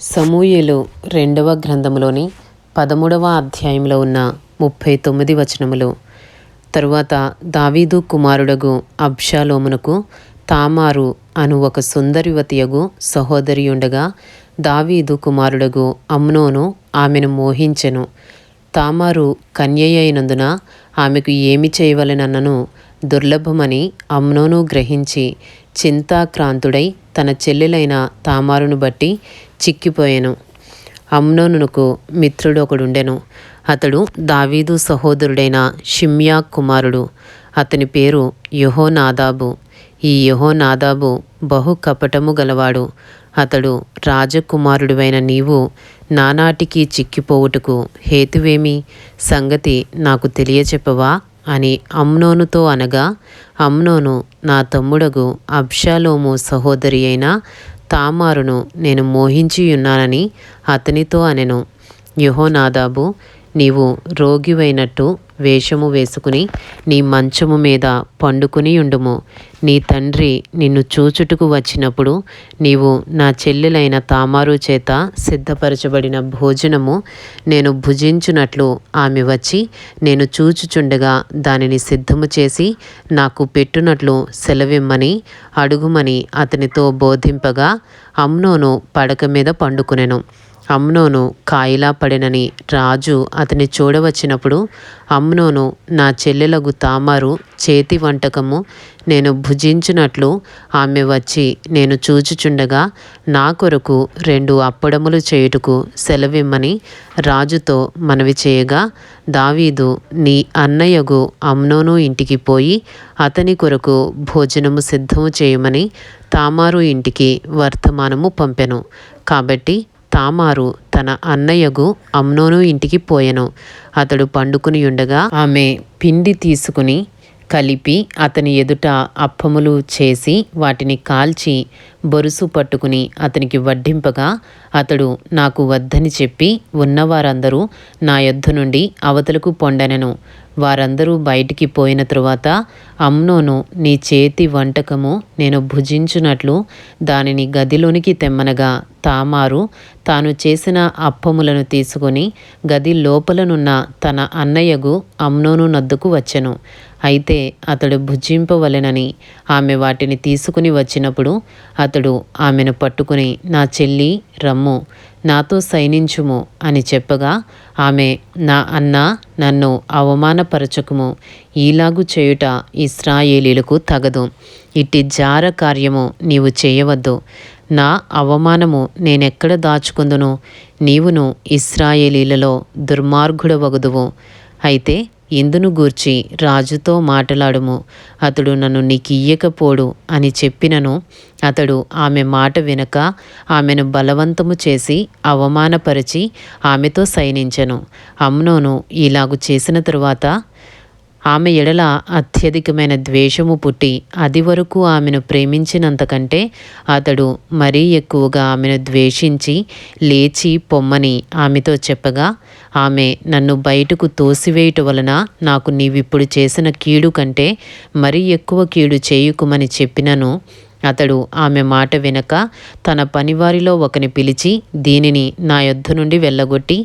సమూయేలు రెండవ గ్రంథములోని పదమూడవ అధ్యాయంలో ఉన్న ముప్పై తొమ్మిది వచనములు. తరువాత దావీదు కుమారుడగు అబ్షాలోమునకు తామారు అను ఒక సుందరివతియగు సహోదరి ఉండగా దావీదు కుమారుడగు అమ్నోను ఆమెను మోహించెను. తామారు కన్యయ్యైనందున ఆమెకు ఏమి చేయవలెనన్నను దుర్లభమని అమ్నోను గ్రహించి చింతాక్రాంతుడై తన చెల్లెలైన తామారును బట్టి చిక్కిపోయాను. అమ్నోనునకు మిత్రుడు ఒకడుండెను అతడు దావీదు సహోదరుడైన షిమ్యా కుమారుడు. అతని పేరు యహోనాదాబు. ఈ యహోనాదాబు బహు కపటము గలవాడు. అతడు రాజకుమారుడివైన నీవు నానాటికి చిక్కిపోవుటకు హేతువేమి? సంగతి నాకు తెలియచెప్పవా? అని అమ్నోనుతో అనగా అమ్నోను నా తమ్ముడగు అబ్షాలోము సహోదరి అయిన తామారును నేను మోహించియున్నానని అతనితో అనెను. యహోనాదాబు నీవు రోగివైనట్టు వేషము వేసుకుని నీ మంచము మీద పండుకుని ఉండుము. నీ తండ్రి నిన్ను చూచుటకు వచ్చినప్పుడు నీవు నా చెల్లెలైన తామారు చేత సిద్ధపరచబడిన భోజనము నేను భుజించునట్లు ఆమె వచ్చి నేను చూచుచుండగా దానిని సిద్ధము చేసి నాకు పెట్టునట్లు సెలవిమ్మని అడుగుమని అతనితో బోధింపగా అమ్నోను పడక మీద పండుకునెను. అమ్నోను కాయిలా పడినని రాజు అతని చూడవచ్చినప్పుడు అమ్నోను నా చెల్లెలగు తామారు చేతి వంటకము నేను భుజించినట్లు ఆమె వచ్చి నేను చూచుచుండగా నా కొరకు రెండు అప్పడములు చేయుటకు సెలవిమ్మని రాజుతో మనవి చేయగా దావీదు నీ అన్నయ్యగు అమ్నోను ఇంటికి పోయి అతని కొరకు భోజనము సిద్ధము చేయమని తామారు ఇంటికి వర్తమానము పంపెను. కాబట్టి తామారు తన అన్నయ్యగు అమ్నోను ఇంటికి పోయెను. అతడు పండుకుని ఉండగా ఆమె పిండి తీసుకుని కలిపి అతని ఎదుట అప్పములు చేసి వాటిని కాల్చి బొరుసు పట్టుకుని అతనికి వడ్డింపగా అతడు నాకు వద్దని చెప్పి ఉన్నవారందరూ నా యొద్ద నుండి అవతలకు పొండనెను. వారందరూ బయటికి పోయిన తరువాత అమ్నోను నీ చేతి వంటకము నేను భుజించునట్లు దానిని గదిలోనికి తెమ్మనగా తామారు తాను చేసిన అప్పములను తీసుకొని గది లోపలనున్న తన అన్నయ్యగు అమ్నోను నద్దుకు వచ్చెను. అయితే అతడు భుజింపవలెనని ఆమె వాటిని తీసుకుని వచ్చినప్పుడు అతడు ఆమెను పట్టుకుని నా చెల్లి రమ్ము నాతో సైనించుము అని చెప్పగా ఆమె నా అన్న నన్ను అవమానపరచకుము. ఈలాగు చేయుట ఇస్రాయేలీలకు తగదు. ఇట్టి జార కార్యము నీవు చేయవద్దు. నా అవమానము నేనెక్కడ దాచుకుందును? నీవును ఇస్రాయేలీలలో దుర్మార్గుడవగుదువు. అయితే ఇందును గూర్చి రాజుతో మాటలాడుము. అతడు నన్ను నీకియ్యకపోడు అని చెప్పినను. అతడు ఆమె మాట వినక ఆమెను బలవంతము చేసి అవమానపరిచి ఆమెతో సైనించెను. అమ్నోను ఇలాగు చేసిన తరువాత ఆమె ఎడల అత్యధికమైన ద్వేషము పుట్టి అది వరకు ఆమెను ప్రేమించినంతకంటే అతడు మరీ ఎక్కువగా ఆమెను ద్వేషించి లేచి పొమ్మని ఆమెతో చెప్పగా ఆమె నన్ను బయటకు తోసివేయుట వలన నాకు నీవిప్పుడు చేసిన కీడు కంటే మరీ ఎక్కువ కీడు చేయుకుమని చెప్పినను. అతడు ఆమె మాట వినక తన పనివారిలో ఒకని పిలిచి దీనిని నా యొద్ద నుండి వెళ్ళగొట్టి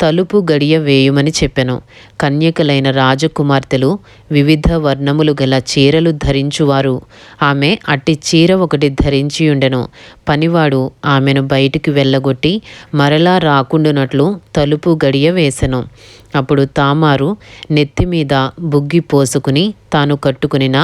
తలుపు గడియ వేయుమని చెప్పెను. కన్యకలైన రాజకుమార్తెలు వివిధ వర్ణములు గల చీరలు ధరించువారు. ఆమె అట్టి చీర ఒకటి ధరించియుండెను. పనివాడు ఆమెను బయటికి వెళ్ళగొట్టి మరలా రాకుండునట్లు తలుపు గడియ వేసెను. అప్పుడు తామారు నెత్తి మీద బుగ్గి పోసుకుని తాను కట్టుకునిన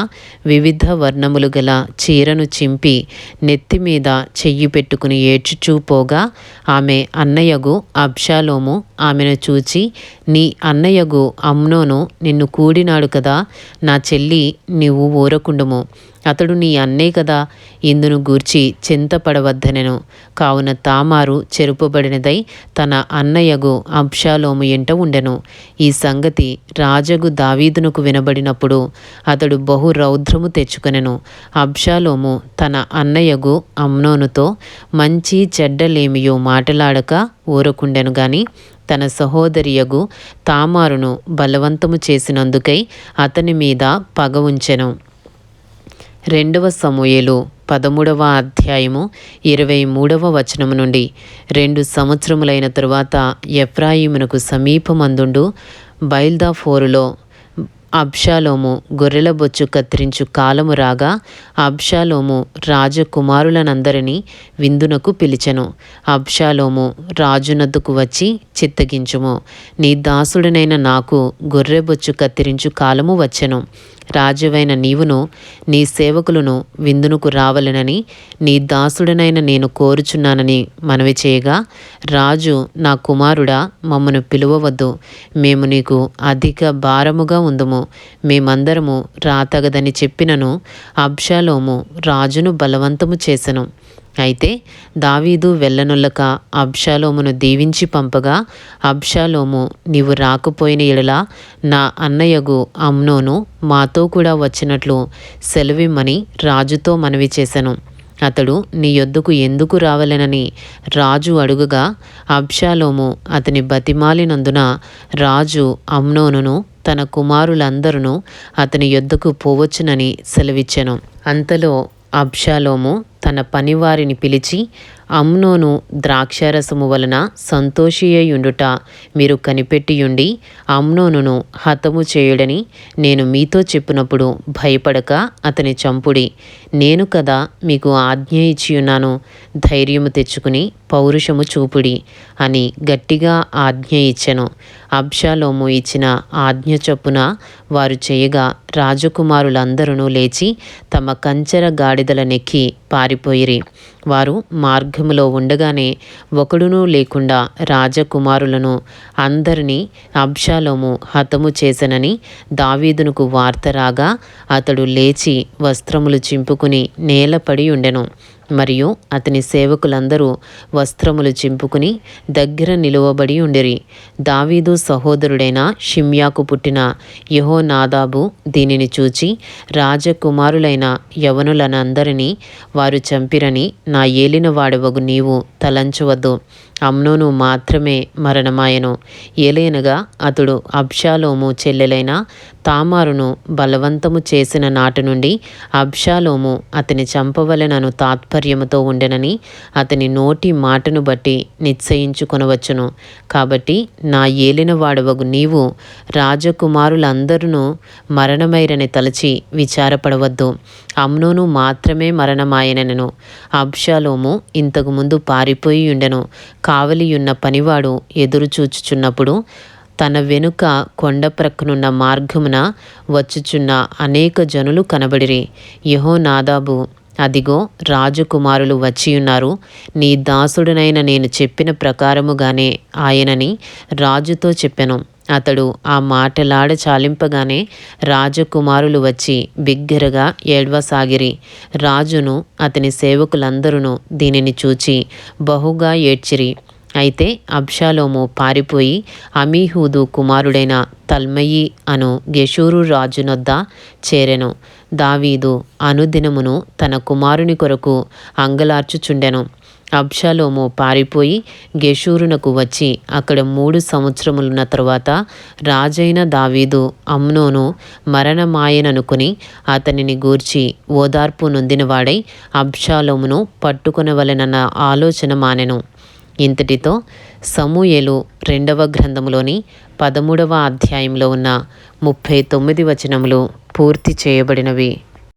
వివిధ వర్ణములు గల చీరను చింపి నెత్తి మీద చెయ్యి పెట్టుకుని ఏడ్చుచూపోగా ఆమె అన్నయ్యగు అబ్షాలోము ఆమెను చూచి నీ అన్నయ్యగు అమ్నోను నిన్ను కూడినాడు కదా నా చెల్లి నీవు ఊరకుండుము. అతడు నీ అన్నే కదా ఇందును గూర్చి చింతపడవద్దనెను. కావున తామారు చెరుపబడినదై తన అన్నయ్యగు అబ్షాలోము ఎంట ఉండెను. ఈ సంగతి రాజగు దావీదునకు వినబడినప్పుడు అతడు బహు రౌద్రము తెచ్చుకొనెను. అబ్షాలోము తన అన్నయ్యగు అమ్నోనుతో మంచి చెడ్డలేమియో మాటలాడక ఊరకుండెను గాని తన సహోదరియగు తామారును బలవంతము చేసినందుకై అతని మీద పగ ఉంచెను. రెండవ సమూయేలు పదమూడవ అధ్యాయము ఇరవై మూడవ వచనము నుండి. రెండు సంవత్సరములైన తరువాత ఎఫ్రాయిమునకు సమీపమందుండు బయల్దాఫోరులో అబ్షాలోము గొర్రెల బొచ్చు కత్తిరించు కాలము రాగా అబ్షాలోము రాజకుమారులనందరినీ విందునకు పిలిచెను. అబ్షాలోము రాజునద్దుకు వచ్చి చిత్తగించుము. నీ దాసుడనైన నాకు గొర్రె బొచ్చు కత్తిరించు కాలము వచ్చెను. రాజువైన నీవును నీ సేవకులను విందునుకు రావలెనని నీ దాసుడనైన నేను కోరుచున్నానని మనవి చేయగా రాజు నా కుమారుడా మమ్మను పిలువవద్దు. మేము నీకు అధిక భారముగా ఉందము. మేమందరము రాతగదని చెప్పినను అబ్షాలోము రాజును బలవంతము చేసెను. అయితే దావీదు వెళ్ళనులక అబ్షాలోమును దీవించి పంపగా అబ్షాలోము నీవు రాకపోయిన ఎడలా నా అన్నయ్యగు అమ్నోను మాతో కూడా వచ్చినట్లు సెలవిమ్మని రాజుతో మనవి చేశాను అతడు నీ యొద్దకు ఎందుకు రావలెనని రాజు అడుగుగా అబ్షాలోము అతని బతిమాలినందున రాజు అమ్నోనును తన కుమారులందరూ అతని యొద్దకు పోవచ్చునని సెలవిచ్చెను. అంతలో అబ్షాలోము తన పనివారిని పిలిచి అమ్నోను ద్రాక్షారసము వలన సంతోషియుండుట మీరు కనిపెట్టియుండి అమ్నోనును హతము చేయుడని నేను మీతో చెప్పినప్పుడు భయపడక అతని చంపుడి. నేను కదా మీకు ఆజ్ఞ ఇచ్చియున్నాను ధైర్యము తెచ్చుకుని పౌరుషము చూపుడి అని గట్టిగా ఆజ్ఞ ఇచ్చెను. అబ్షాలోము ఇచ్చిన ఆజ్ఞ చొప్పున వారు చేయగా రాజకుమారులందరూ లేచి తమ కంచెర గాడిదల నెక్కి పారిపోయిరి. వారు మార్గములో ఉండగానే ఒకడునూ లేకుండా రాజకుమారులను అందరినీ అబ్షాలోము హతము చేసనని దావీదునకు వార్త రాగా అతడు లేచి వస్త్రములు చింపుకుని నేలపడి ఉండెను. మరియు అతని సేవకులందరూ వస్త్రములు చింపుకుని దగ్గర నిలువబడి ఉండిరి. దావీదు సహోదరుడైన షిమ్యాకు పుట్టిన యహోనాదాబు దీనిని చూచి రాజకుమారులైన యవనులనందరినీ వారు చంపిరని నా ఏలినవాడవగు నీవు తలంచవద్దు. అమ్నోను మాత్రమే మరణమాయను. ఏలైనగా అతడు అబ్షాలోము చెల్లెలైన తామారును బలవంతము చేసిన నాటి నుండి అబ్షాలోము అతని చంపవలెనను తాత్పర్యముతో ఉండెనని అతని నోటి మాటను బట్టి నిశ్చయించుకొనవచ్చును. కాబట్టి నా ఏలిన వాడవగు నీవు రాజకుమారులందరూ మరణమైరని తలచి విచారపడవద్దు. అమ్నోను మాత్రమే మరణమాయనను అబ్షాలోము ఇంతకుముందు పారిపోయి ఉండెను కావలియున్న పనివాడు ఎదురు చూచుచున్నప్పుడు తన వెనుక కొండ ప్రక్కనున్న మార్గమున వచ్చుచున్న అనేక జనులు కనబడిరి. యహో నాదాబు అదిగో రాజకుమారులు వచ్చియున్నారు. నీ దాసుడునైన నేను చెప్పిన ప్రకారముగానే ఆయనని రాజుతో చెప్పెను. అతడు ఆ మాటలాడ చాలింపగానే రాజకుమారులు వచ్చి బిగ్గరగా ఏడ్వసాగిరి. రాజును అతని సేవకులందరూ దీనిని చూచి బహుగా ఏడ్చిరి. అయితే అబ్షాలోము పారిపోయి అమీహూదు కుమారుడైన తల్మయి అను గెషూరు రాజునొద్ద చేరెను. దావీదు అనుదినమును తన కుమారుని కొరకు అంగలార్చుచుండెను. అబ్షాలోము పారిపోయి గెషూరునకు వచ్చి అక్కడ మూడు సంవత్సరములున్న తరువాత రాజైన దావీదు అమ్నోను మరణమాయననుకుని అతనిని గూర్చి ఓదార్పు నొందినవాడై అబ్షాలోమును పట్టుకొనవలెనన్న ఆలోచన మానెను. ఇంతటితో సమూయేలు రెండవ గ్రంథములోని పదమూడవ అధ్యాయంలో ఉన్న ముప్పై తొమ్మిది వచనములు పూర్తి చేయబడినవి.